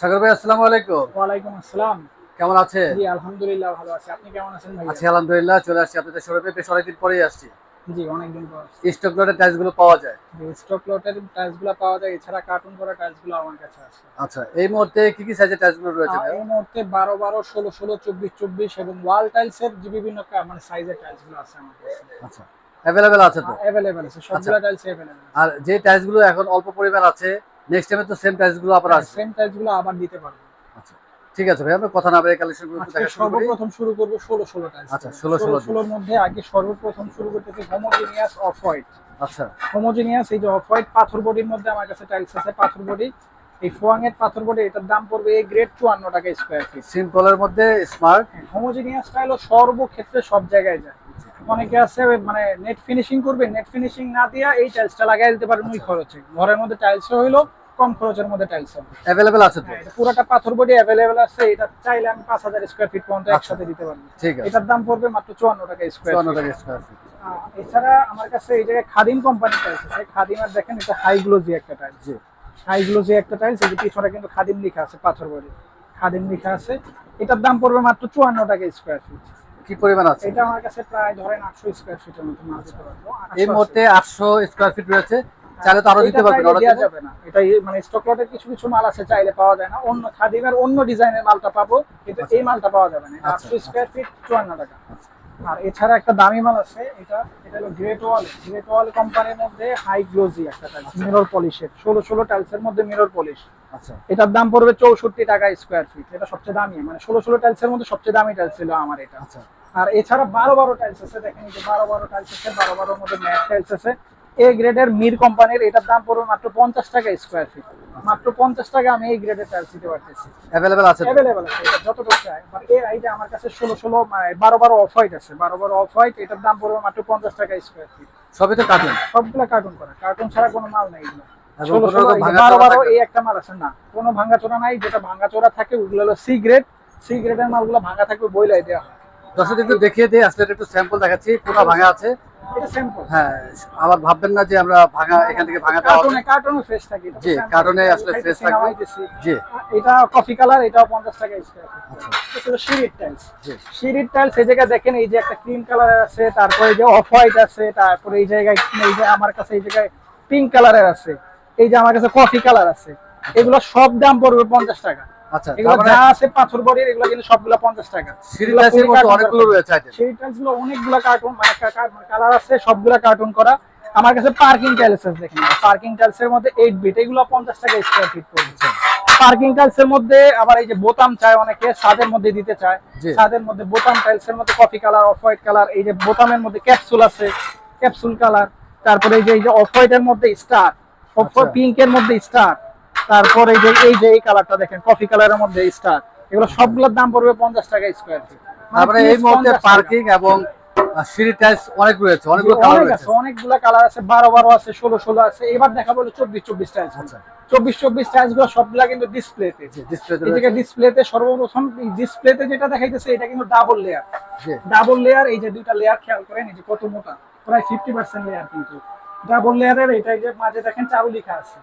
সাগর ভাই আসসালামু আলাইকুম। ওয়ালাইকুম আসসালাম। কেমন আছে? জি আলহামদুলিল্লাহ ভালো আছি। আপনি কেমন আছেন ভাই আছি আলহামদুলিল্লাহ চলে আসছি আপনাদের শোরুমে। বেশ অনেকদিন পরেই আসছি। জি অনেকদিন পর স্টক লটের টাইলসগুলো পাওয়া যায়? স্টক লটের টাইলসগুলো পাওয়া যায়। এছাড়া কার্টুন করা টাইলসগুলো আমার কাছে আছে। আচ্ছা এই মুহূর্তে কি কি সাইজের টাইলসগুলো রয়েছে? এই মুহূর্তে বারো বারো ষোলো ষোলো চব্বিশ চব্বিশ এবং ওয়াল টাইলস এর যে বিভিন্ন মানে সাইজের টাইলসগুলো আছে আমার কাছে। আচ্ছা অ্যাভেলেবেল আছে তো? অ্যাভেলেবেল আছে সবগুলো টাইলস অ্যাভেলেবেল আর যে টাইলসগুলো এখন অল্প পরিমাণ আছে নেক্সট টাইমে তো সেম টাইলসগুলো আবার আসবে। সেম টাইলসগুলো আবার দিতে পারব। আচ্ছা ঠিক আছে ভাই আমরা কথা না বলে কালেকশন দেখা সর্বপ্রথম শুরু করব ষোলো ষোলো টাইলস আচ্ছা, 16 16 ষোলোর মধ্যে আগে সর্বপ্রথম শুরু করতেছি হোমোজিনিয়াস অফ হোয়াইট আচ্ছা। হোমোজিনিয়াস এই যে অফ হোয়াইট পাথর বডির মধ্যে আমার কাছে টাইলস আছে পাথর বডি। এই ফোয়াং এর পাথর বডি এটার দাম পড়বে এই গ্রেড চুয়ান্ন টাকা স্কোয়ার ফিট সিম্পলের মধ্যে স্মার্ট হোমোজিনিয়াস টাইল সর্বক্ষেত্রে সব জায়গায় যায়। অনেকে আছে মানে নেট ফিনিশিং করবে নেট ফিনিশিং না দিয়া এই টাইলসটা লাগাই দিতে পারেন ওই খরচে। ঘরের মধ্যে টাইলস হইল কম খরচের মধ্যে টাইলস হবে অ্যাভেলেবেল আছে তো? হ্যাঁ, পুরোটা পাথর বডি অ্যাভেলেবেল আছে এটা চাইলে আমি পাঁচ হাজার স্কোয়ার ফিট পর্যন্ত আচ্ছা। একসাথে দিতে পারব। ঠিক আছে। এটার দাম পড়বে মাত্র চুয়ান্ন টাকা স্কোয়ার চুয়ান্ন টাকা স্কোয়ার ফিট এছাড়া আমার কাছে এই জায়গায় খাদিম কোম্পানির টাইলস আছে। খাদিম আর দেখেন এটা হাই গ্লোজি একটা টাইলস জি। হাই গ্লোজি একটা টাইলস এই যে পিছনে কিন্তু খাদিম লেখা আছে পাথর বডি। খাদিম লেখা আছে। এটার দাম পড়বে মাত্র চুয়ান্ন টাকা স্কোয়ার ফিট কি পরিমাণ আছে? এটা আমার কাছে প্রায় ধরেন আটশো স্কোয়ার ফিটের মতো পারব। এই মুহূর্তে আটশো স্কোয়ার ফিট রয়েছে। চাইলে তো আরও দিতে পারবেন অর্ডার যাবে না। এটা মানে স্টক লটের কিছু কিছু মাল আছে চাইলে পাওয়া যায় না। অন্য খাদিমের অন্য ডিজাইনের মালটা পাবো কিন্তু এই মালটা পাওয়া যাবে না। আচ্ছা, আটশো স্কোয়ার ফিট চুয়ান্ন টাকা। আর এছাড়া একটা দামি মাল আছে এটা এটা হলো গ্রেট ওয়াল গ্রেট ওয়াল কোম্পানির মধ্যে হাই গ্লোজি একটা টাইলস মিরর পলিশের ষোলো ষোলো টাইলসের মধ্যে মিরর পলিশ আচ্ছা এটার দাম পড়বে চৌষট্টি টাকা স্কোয়ার ফিট এটা সবচেয়ে দামি। মানে ষোলো ষোলো টাইলসের মধ্যে সবচেয়ে দামি টাইলস ছিল আমার এটা। আচ্ছা। আর এছাড়া বারো বারো টাইলস আছে। দেখেন যে বারো বারো টাইলস আছে বারো বারোর মধ্যে ম্যাট টাইলস আছে। এ গ্রেডের মির কোম্পানির এটার দাম পড়বে মাত্র পঞ্চাশ টাকা স্কোয়ার ফিট মাত্র পঞ্চাশ টাকা আমি এই গ্রেডের টাইলস দিতে পারতেছি। অ্যাভেলেবেল আছে? অ্যাভেলেবেল আছে। এটা যতটুকু চাই। বাট এই এইটা আমার কাছে ষোলো ষোলো মানে বারো বারো অফ হোয়াইট আছে। বারো বারো অফ হোয়াইট এটার দাম পড়বে মাত্র পঞ্চাশ টাকা স্কোয়ার ফিট সবই তো কার্টুন সবগুলো কার্টুন করা। কার্টুন ছাড়া কোনো মাল নেই এগুলো। ভাঙা বারো বারো এই একটা মাল আছে না। কোনো ভাঙা নাই যেটা ভাঙা থাকে ওগুলো হলো সি গ্রেড সি গ্রেডের মালগুলো ভাঙা থাকবে বইলাই দেওয়া হয়। দর্শক একটু দেখিয়ে দিই আসলে একটু স্যাম্পল দেখাচ্ছি পুরো ভাঙা আছে। এটা হ্যাঁ আবার ভাববেন না যে আমরা ভাঙা এখান থেকে কার্টুনে কার্টুনে ফ্রেশ থাকে জি। কার্টুনে আসলে fresh থাকবে। জি। এটা কফি কালার এটাও পঞ্চাশ টাকা স্কোয়ার আচ্ছা। এটা টাইলস জি। টাইলস এই জায়গায় দেখেন এই যে একটা ক্রিম কালার আছে তারপরে এই যে অফ হোয়াইট আছে তারপরে এই জায়গায় এই যে আমার কাছে এই জায়গায় পিঙ্ক কালারের আছে। এই যে আমার কাছে কফি কালার আছে এগুলো সব দাম পড়বে পঞ্চাশ টাকা। আচ্ছা এগুলো মানে যা আছে পাথর বডির এগুলো কিন্তু সবগুলো পঞ্চাশ টাকা। সিঁড়ি এগুলো টাইসের fully মতো cartoon অনেকগুলো রয়েছে সেই টাইলস অনেকগুলো কার্টুন মানে কালার আছে সবগুলো কার্টুন করা। আমার কাছে পার্কিং টাইলস আছে দেখেন। পার্কিং টাইলস এর মধ্যে এইট বিট এগুলো পঞ্চাশ টাকা স্কোয়ার ফিট পড়বে। পার্কিং টাইলস এর মধ্যে আবার এই যে বোতাম চায় অনেকে ছাদের মধ্যে দিতে চায়। ছাদের মধ্যে বোতাম টাইলস এর মধ্যে coffee colour off white colour এই যে বোতামের মধ্যে ক্যাপসুল আছে ক্যাপসুল কালার তারপরে এই যে এই যে অফ হোয়াইট এর মধ্যে স্টার আচ্ছা। পিঙ্ক এর মধ্যে স্টার তারপরে এই যে এই যে এই কালারটা দেখেন কফি কালারের মধ্যে স্টার এগুলো সবগুলোর দাম পড়বে পঞ্চাশ টাকা স্কোয়ার ফিট তারপরে এই মুহূর্তে পার্কিং এবং সিঁড়ি টাইলস অনেক রয়েছে অনেকগুলো কালার রয়েছে। আছে কালার আছে বারো বারো আছে ষোলো ষোলো আছে। এবার টাইলস আচ্ছা। টাইলসগুলো সবগুলা কিন্তু ডিসপ্লেতে ডিসপ্লে এই জায়গায় ডিসপ্লেতে সর্বপ্রথম ডিসপ্লেতে যেটা দেখাইতেছে এটা কিন্তু ডাবল লেয়ার ডাবল লেয়ার এই যে দুইটা লেয়ার খেয়াল করেন এই যে কত মোটা প্রায় ফিফটি পার্সেন্ট লেয়ার কিন্তু। ডাবল লেয়ারের এটা যে মাঝে দেখেন চারু লেখা আছে।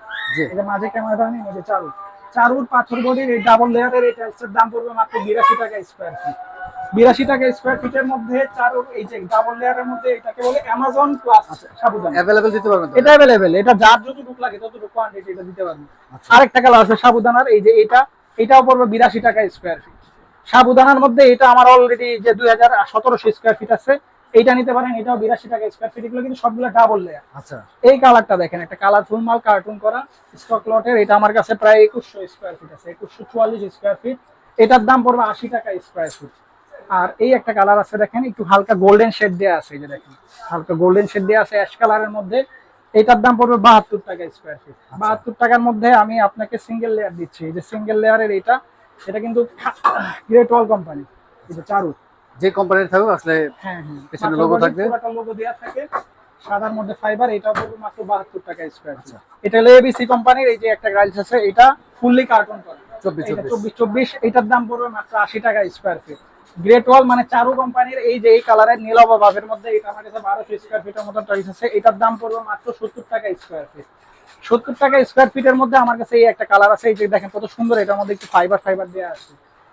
যে মাঝে ক্যামেরা নেই যে চারু। চারুর পাথর বডির এই ডাবল লেয়ারের এই টাইলসের দাম পড়বে মাত্র বিরাশি টাকা স্কোয়ার ফিট বিরাশি টাকা স্কোয়ার ফিটের মধ্যে চারুর এই যে ডাবল লেয়ারের মধ্যে এটাকে বলে অ্যামাজন প্লাস সাবুদানা। অ্যাভেলেবেল দিতে পারবেন এটা অ্যাভেলেবেল এটা যার যতটুকু লাগে ততটুকু কোয়ান্টিটি এটা দিতে পারবেন। আচ্ছা। আরেকটা কালার আছে সাবুদানার এই যে এটা এটাও পড়বে বিরাশি টাকা স্কোয়ার ফিট সাবুদানার মধ্যে এটা আমার অলরেডি যে দুই হাজার সতেরোশো স্কোয়ার ফিট আছে এইটা নিতে পারেন এটাও বিরাশি টাকা স্কোয়ার ফিট এগুলো কিন্তু সবগুলো ডাবল লেয়ার আচ্ছা। এই কালারটা দেখেন একটা কালারফুল মাল কার্টুন করা স্টক লটের এটা আমার কাছে প্রায় একুশশো স্কোয়ার ফিট আছে একুশশো চুয়াল্লিশ স্কোয়ার ফিট এটার দাম পড়বে আশি টাকা স্কোয়ার ফিট আর এই একটা কালার আছে দেখেন একটু হালকা গোল্ডেন শেড দেওয়া আছে এই যে দেখেন হালকা গোল্ডেন শেড দেওয়া আছে অ্যাশ কালারের মধ্যে। এটার দাম পড়বে বাহাত্তর টাকা স্কোয়ার ফিট বাহাত্তর টাকার মধ্যে আমি আপনাকে সিঙ্গেল লেয়ার দিচ্ছি এই যে সিঙ্গেল লেয়ারের এটা এটা কিন্তু গ্রেট ওয়াল কোম্পানি এটা চারু যে কোম্পানির থাকুক আসলে হ্যাঁ হ্যাঁ। পেছনে logo থাকবে? লোগো দেওয়া থাকে সাদার মধ্যে ফাইবার এটা পড়বে মাত্র বাহাত্তর টাকা স্কোয়ার আচ্ছা। এটা হলো এবিসি কোম্পানির এই যে একটা গাইলস আছে এটা ফুললি কার্টুন করা। চব্বিশ এটা চব্বিশ। চব্বিশ চব্বিশ এটার দাম পড়বে মাত্র আশি টাকা স্কোয়ার ফিট গ্রেট ওয়াল মানে চারু কোম্পানির এই যে এই কালারের নীলব ভাবের মধ্যে এটা আমার কাছে বারোশো স্কোয়ার ফিটের মতো টাইলস আছে এটার দাম পড়বে মাত্র সত্তর টাকা স্কোয়ার ফিট সত্তর টাকা স্কোয়ার ফিটের মধ্যে আমার কাছে এই একটা কালার আছে এই যে দেখেন কত সুন্দর এটার মধ্যে একটু ফাইবার ফাইবার দেওয়া আছে।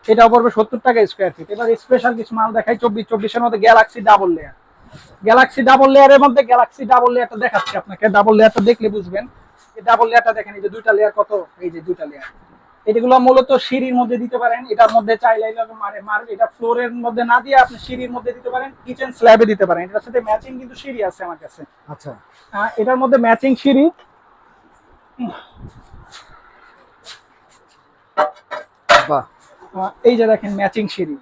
এটাও পড়বে সত্তর টাকা স্কোয়ার ফিট এবার স্পেশাল কিছু মাল দেখাই চব্বিশ চব্বিশের মধ্যে galaxy double layer galaxy double লেয়ারের মধ্যে গ্যালাক্সি ডাবল লেয়ারটা দেখাচ্ছি আপনাকে। ডাবল লেয়ারটা দেখলে বুঝবেন। এই ডাবল লেয়ারটা দেখেন এই যে দুইটা লেয়ার কত? এই যে দুইটা লেয়ার এগুলো মূলত সিঁড়ির মধ্যে দিতে পারেন। এটার মধ্যে চাইলে মানে মার এটা ফ্লোরের মধ্যে না দিয়ে আপনি সিঁড়ির মধ্যে দিতে পারেন। কিচেন স্ল্যাবে দিতে পারেন। এটার সাথে ম্যাচিং কিন্তু সিঁড়ি আছে আমার কাছে। আচ্ছা। এটার মধ্যে ম্যাচিং সিঁড়ি। বাহ। এই যে দেখেন ম্যাচিং সিঁড়ি।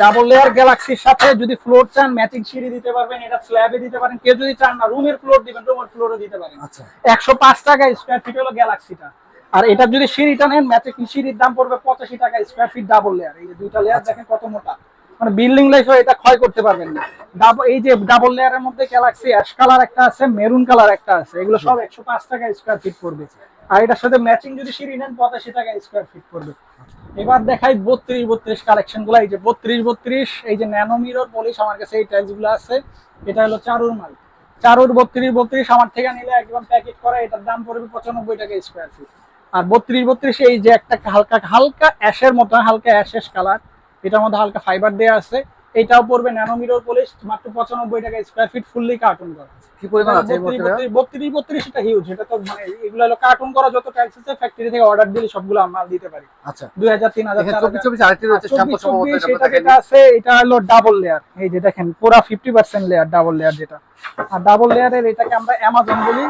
ডাবল লেয়ার গ্যালাক্সির সাথে যদি ফ্লোর চান ম্যাচিং সিঁড়ি দিতে পারবেন এটা স্ল্যাবে দিতে পারেন। কেউ যদি চান না রুমের ফ্লোর দিবেন রুমের ফ্লোরও দিতে পারেন। আচ্ছা। একশো পাঁচ টাকা স্কোয়ার ফিট হলো গ্যালাক্সিটা আর এটা যদি সিঁড়িটা নেন ম্যাচিং সিঁড়ির দাম পড়বে পঁচাশি টাকা স্কোয়ার ফিট ডাবল লেয়ার এই যে দুইটা লেয়ার দেখেন কত মোটা। মানে বিল্ডিং লাইফে এটা ক্ষয় করতে পারবেন না। ডাবল এই যে ডাবল লেয়ারের মধ্যে গ্যালাক্সি অ্যাশ কালার একটা আছে মেরুন কালার একটা আছে। এগুলো সব একশো পাঁচ টাকা স্কোয়ার ফিট পড়বে। আর এটার সাথে ম্যাচিং যদি সিঁড়ি নেন, পঁচাশি টাকা স্কোয়ার ফিট পড়বে। এবার দেখাই বত্রিশ বত্রিশ কালেকশনগুলো। এই যে বত্রিশ বত্রিশ, এই যে ন্যানো মিরর পলিশ আমার কাছে এই টাইলসগুলো আছে। এটা হলো চারুর মাল। চারুর বত্রিশ বত্রিশ আমার থেকে নিলে একদম প্যাকেট করা, এটার দাম পড়বে পঁচানব্বই টাকা স্কোয়ার ফিট আর বত্রিশ বত্রিশ, এই যে একটা হালকা হালকা অ্যাশের মতো, হালকা অ্যাশেস কালার এটার মধ্যে হালকা ফাইবার দেওয়া আছে। এটাও পড়বে ন্যানো মিরর পলিশ মাত্র পঁচানব্বই টাকা স্কোয়ার ফিট ফুললি কার্টুন করা কি পরিমাণ আছে? বত্রিশ বত্রিশ এটা হিউজ এটা তো মানে এগুলো হলো কার্টুন করা যত টাইলস আছে ফ্যাক্টরি থেকে অর্ডার দিলে সবগুলো আমরা দিতে পারি। আচ্ছা। দুই হাজার তিন হাজার এটা যেটা আছে এটা হলো ডাবল লেয়ার এই যে দেখেন পুরা fifty percent layer double layer যেটা। আর ডাবল লেয়ারের এটাকে আমরা অ্যামাজন বলি।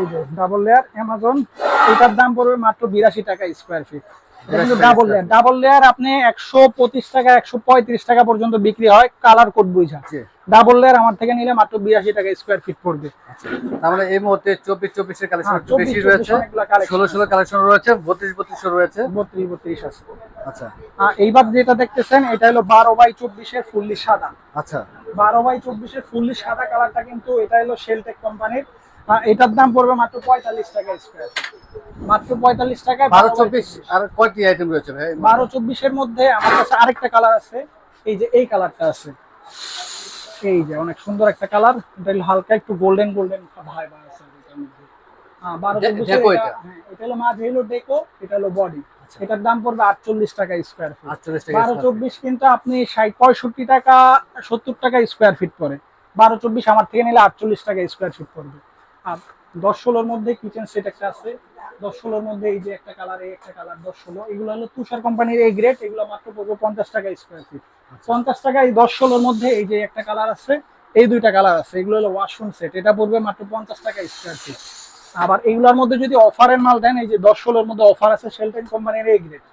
এই যে ডাবল লেয়ার অ্যামাজন এটার দাম পড়বে মাত্র বিরাশি টাকা স্কোয়ার ফিট কিন্তু ডাবল লেয়ার ডাবল লেয়ার আপনি একশো পঁচিশ টাকা একশো পঁয়ত্রিশ টাকা পর্যন্ত বিক্রি হয় কালার কোড বুঝা। ডাবল লেয়ার আমার থেকে নিলে মাত্র বিরাশি টাকা স্কোয়ার ফিট পড়বে। তার মানে এই মুহূর্তে চব্বিশ চব্বিশের কালেকশন হ্যাঁ, একটু 24 বেশি রয়েছে। ষোলো ষোলো কালেকশন রয়েছে বত্রিশ বত্রিশও রয়েছে। বত্রিশ বত্রিশ আছে। আচ্ছা। এইবার যেটা দেখতেছেন এটা হলো বারো বাই চব্বিশের ফুললি সাদা। আচ্ছা। বারো বাই চব্বিশের ফুললি সাদা কালারটা কিন্তু এটা হলো শেলটেক কোম্পানির এটার দাম পড়বে মাত্র পঁয়তাল্লিশ টাকা স্কোয়ার মাত্র পঁয়তাল্লিশ টাকায় বারো চব্বিশ আর কয়টি আইটেম রয়েছে ভাই? বারো চব্বিশের মধ্যে আমার কাছে আরেকটা কালার আছে। এই যে এই কালারটা আছে। এই যে অনেক সুন্দর একটা কালার এটা হলো হালকা একটু গোল্ডেন গোল্ডেন ভাই আছে এটার মধ্যে। হ্যাঁ, বারো ডে- এটা- এটা? হ্যাঁ, এটা হলো মাঝে হলো ডেকো এটা হলো বডি এটার দাম পড়বে আটচল্লিশ টাকা স্কোয়ার ফিট বারো চব্বিশ কিন্তু আপনি ষাট পঁয়ষট্টি টাকা সত্তর টাকা স্কোয়ার ফিট পড়ে। বারো চব্বিশ আমার থেকে নিলে আটচল্লিশ টাকা স্কোয়ার ফিট পড়বে। আর দশ ষোলোর মধ্যে কিচেন সেট একটা আছে। দশ ষোলোর মধ্যে এই যে একটা কালার এই একটা কালার দশ ষোলো। এগুলো হলো তুষার কোম্পানির এই গ্রেড এগুলো মাত্র পড়বে পঞ্চাশ টাকা স্কোয়ার ফিট পঞ্চাশ টাকা এই দশ ষোলোর মধ্যে এই যে একটা কালার আছে এই দুইটা কালার আছে। এগুলো হলো ওয়াশরুম সেট এটা পড়বে মাত্র পঞ্চাশ টাকা স্কোয়ার ফিট আবার এগুলোর মধ্যে যদি অফারের মাল দেন এই যে দশ ষোলোর মধ্যে অফার আছে শেলটেন কোম্পানির এই গ্রেড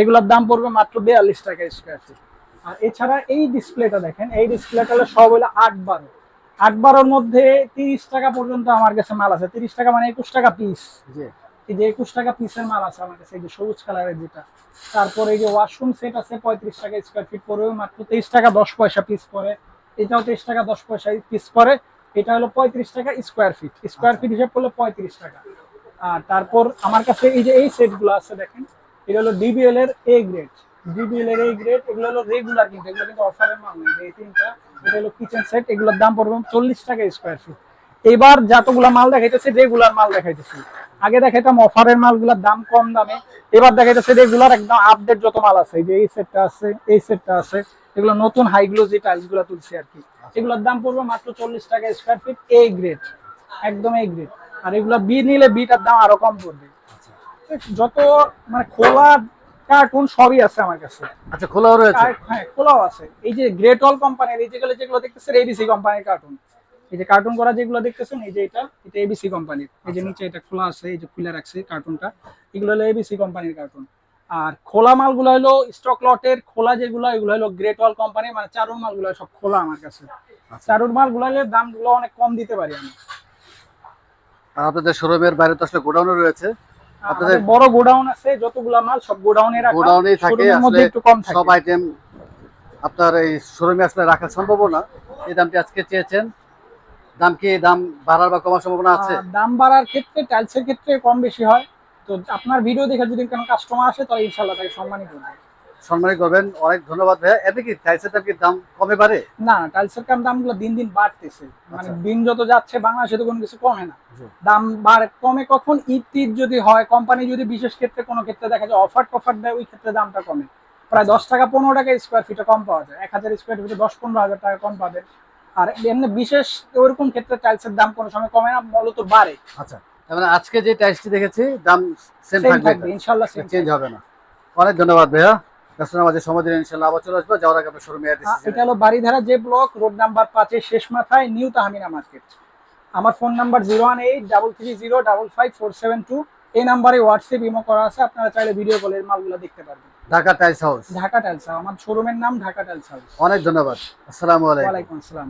এগুলোর দাম পড়বে মাত্র বিয়াল্লিশ টাকা স্কোয়ার ফিট আর এছাড়া এই ডিসপ্লেটা দেখেন এই ডিসপ্লেটা হলো সব হলো আট বারো। আট বারোর মধ্যে তিরিশ টাকা পর্যন্ত আমার কাছে মাল আছে। তিরিশ টাকা মানে একুশ টাকা পিস জি। এই যে একুশ টাকা পিসের মাল আছে আমার কাছে এই যে সবুজ কালারের যেটা। তারপরে এই যে ওয়াশরুম সেট আছে পঁয়ত্রিশ টাকা স্কোয়ার ফিট পড়বে মাত্র তেইশ টাকা দশ পয়সা পিস পড়ে এটাও তেইশ টাকা দশ পয়সা পিস পড়ে এটা হলো পঁয়ত্রিশ টাকা স্কোয়ার ফিট স্কোয়ার ফিট হিসাব করলে পঁয়ত্রিশ টাকা। আর তারপর আমার কাছে এই যে এই সেটগুলো আছে দেখেন এটা হলো ডিবিএল এর এ গ্রেড ডিবিএল এর এ গ্রেড এগুলো হলো রেগুলার কিন্তু এগুলো কিন্তু অফারের মাল নেই। এই তিনটা এটা হলো কিচেন সেট এগুলোর দাম পড়বে চল্লিশ টাকা স্কোয়ার ফিট এবার যতগুলা মাল দেখাইতেছে রেগুলার মাল দেখাইতেছি। আগে দেখাইতাম অফারের মালগুলোর দাম কম দামে, এবার দেখাইতেছে রেগুলার একদম আপডেট যত মাল আছে যে এই সেটটা আছে, এই সেটটা আছে, এগুলো নতুন হাই গ্লোজি টাইলসগুলো তুলছি আর কি। এগুলোর দাম পড়বে মাত্র চল্লিশ টাকা স্কোয়ার ফিট এ গ্রেড একদম এ গ্রেড আর এগুলো বি নিলে বিটার দাম আরও কম পড়বে। যত মানে খোলা কার্টুন সবই আছে আমার কাছে। আচ্ছা খোলাও রয়েছে? হ্যাঁ খোলাও আছে। এই যে গ্রেট অল কোম্পানির এই যেগুলো যেগুলো দেখতেছেন এবিসি কোম্পানির কার্টুন এই যে কার্টুন করা যেগুলো দেখতেছেন এই যে এটা এটা এবিসি কোম্পানির এই যে নিচে এটা খোলা আছে এই যে খুলে রাখছে কার্টুনটা এগুলো হলো এবিসি কোম্পানির কার্টুন আর খোলা মালগুলো হলো স্টক লটের খোলা যেগুলো এগুলো হলো গ্রেট অল কোম্পানি মানে চারুর মালগুলো সব খোলা আমার কাছে। চারুর মালগুলো হলে দামগুলো অনেক কম দিতে পারি আমি। আপনাদের শোরুমের বাইরে তো আসলে গোডাউনও রয়েছে। আপনাদের বড় গোডাউন আছে যতগুলা মাল সব গোডাউনে রাখা। গোডাউনেই থাকে আসলে একটু কম থাকে। সব আইটেম আপনার এই শোরুমে আসলে রাখা সম্ভব না। এই দামটি আজকে চেয়েছেন। দাম কি দাম বাড়ার বা কমার সম্ভাবনা আছে? দাম বাড়ার ক্ষেত্রে টাইলসের ক্ষেত্রে কম বেশি হয়। তো আপনার ভিডিও দেখে যদি কোনো কাস্টমার আসে তাহলে ইনশাল্লাহ তাকে সম্মানিত করবে। সম্মানিত করবেন অনেক ধন্যবাদ ভাইয়া। এমনি কি টাইলসের দাম কি দাম কমে বাড়ে? না টাইলসের কাম দামগুলো দিন দিন বাড়তেছে। মানে আচ্ছা। দিন যত যাচ্ছে বাংলাদেশে তো কোনো কিছু কমে না। দাম বাড়ে কমে কখন? ঈদ টিদ যদি হয় কোম্পানি যদি বিশেষ ক্ষেত্রে কোনো ক্ষেত্রে দেখা যায় অফার টফার দেয় ওই ক্ষেত্রে দামটা কমে। প্রায় দশ টাকা পনেরো টাকা স্কোয়ার ফিটে কম পাওয়া যায়। এক হাজার স্কোয়ার ফিটে দশ পনেরো হাজার টাকা কম পাবেন। আর এমনি বিশেষ ওরকম ক্ষেত্রে টাইলসের দাম কোনো সময় কমে না মূলত বাড়ে। আচ্ছা। তার মানে আজকে যে টাইলসটি দেখেছি দাম সেম থাকবে ইনশাল্লাহ চেঞ্জ হবে না। অনেক ধন্যবাদ ভাইয়া। ব্যস্ততার সময় দিন ইনশাল্লাহ আবার চলে আসব। যাওয়ার আগে আপনার শোরুমে এটা হলো বাড়িধারা যে ব্লক রোড নাম্বার পাঁচের শেষ মাথায় নিউ তাহমিনা মার্কেট। আমার phone number zero one eight double three zero double five four seven two. এই নাম্বারে হোয়াটসঅ্যাপ ইমো করা আছে আপনারা চাইলে ভিডিও কলের মালগুলো দেখতে পারবেন। Dhaka tiles house. Dhaka tiles house আমার শোরুমের নাম ঢাকা টাইলস হাউস। অনেক ধন্যবাদ। আসসালামু আলাইকুম। ওয়ালাইকুম আসসালাম।